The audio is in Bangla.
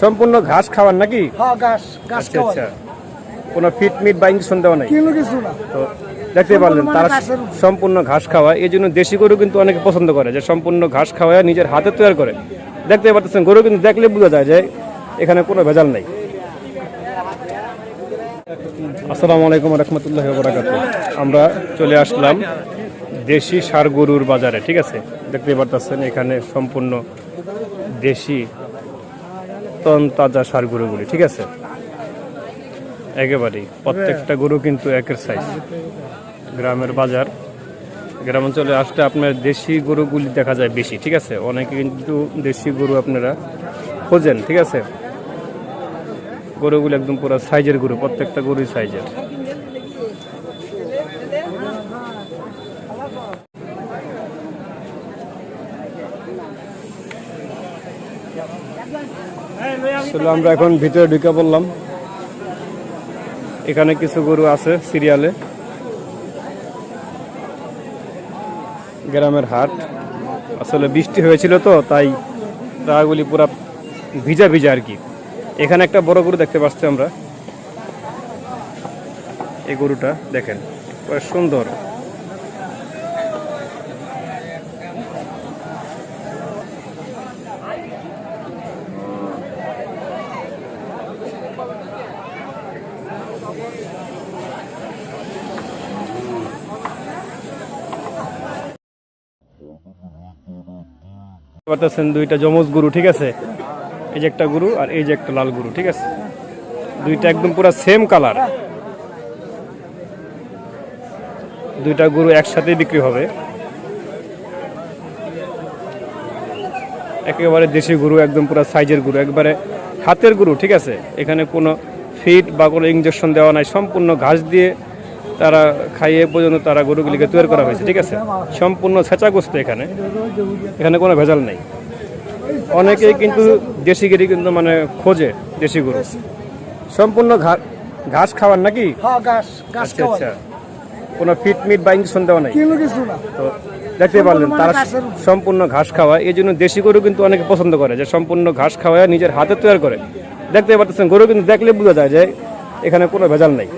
সম্পূর্ণ ঘাস খাওয়ার নাকি? হ্যাঁ ঘাস ঘাস আচ্ছা আচ্ছা। কোনো ফিট মিট বা ইঞ্জেকশন দেওয়া নাই? কিলো কিছু না। তো দেখতে পারলেন তারা মানে উপর। সম্পূর্ণ ঘাস খাওয়া এই জন্য দেশি গরু কিন্তু অনেকে পছন্দ করে যে সম্পূর্ণ ঘাস খাওয়া নিজের হাতে তৈরি করে। দেখতে পাচ্ছেন গরু কিন্তু দেখলে বোঝা যায় যে এখানে কোনো ভেজাল নেই। আসসালামু আলাইকুম রহমতুল্লাহ বরাকাত আমরা চলে আসলাম দেশি সার গরুর বাজারে ঠিক আছে? দেখতে পারতেছেন এখানে সম্পূর্ণ দেশি তন তাজা সার গরুগুলি ঠিক আছে? একেবারেই, প্রত্যেকটা গরু কিন্তু একের সাইজ গ্রামের বাজার, গ্রামাঞ্চলে আসলে আপনার দেশি গরুগুলি দেখা যায় বেশি, ঠিক আছে? অনেকে কিন্তু দেশি গরু আপনারা খোঁজেন, ঠিক আছে? গরুগুলো একদম পুরো সাইজের গরু, প্রত্যেকটা গরুই সাইজের আসলে আমরা এখন ভিতরে ঢুকে পড়লাম। এখানে কিছু গরু আছে সিরিয়ালে। গ্রামের হাট। আসলে বৃষ্টি হয়েছিল তো, তাই রাগুলি পুরা ভিজা ভিজা আর কি। এখানে একটা বড় গরু দেখতে পাচ্ছি আমরা। এই গরুটা দেখেন সুন্দর। পারতেছেন দুইটা যমজ গরু, ঠিক আছে? এই যে একটা গরু আর এই যে একটা লাল গরু, ঠিক আছে? দুইটা একদম পুরো সেম কালার দুইটা গরু একসাথে বিক্রি হবে। একেবারে দেশি গরু, একদম পুরো সাইজের গরু, একবারে হাতের গরু, ঠিক আছে? এখানে কোনো ফিট বা কোনো ইঞ্জেকশন দেওয়া নাই, সম্পূর্ণ ঘাস দিয়ে তারা খাইয়ে পর্যন্ত তারা গরুগুলিকে তৈরি করা হয়েছে ঠিক আছে? সম্পূর্ণ ছেঁচাগ্রস্ত এখানে। এখানে কোনো ভেজাল নেই। অনেকেই কিন্তু দেশি গিরি কিন্তু মানে খোঁজে দেশি গরু। সম্পূর্ণ ঘাস খাওয়ার নাকি? হ্যাঁ আচ্ছা আচ্ছা। কোনো ফিট মিট বা ইঞ্জেকশন দেওয়া নাই? তো দেখতে পারলেন তারা মানে উপর। সম্পূর্ণ ঘাস খাওয়া। এই জন্য দেশি গরু কিন্তু অনেকে পছন্দ করে যে সম্পূর্ণ ঘাস খাওয়া নিজের হাতে তৈরি করে। দেখতে পাচ্ছেন গরু কিন্তু দেখলে বোঝা যায় যে এখানে কোনো ভেজাল নেই।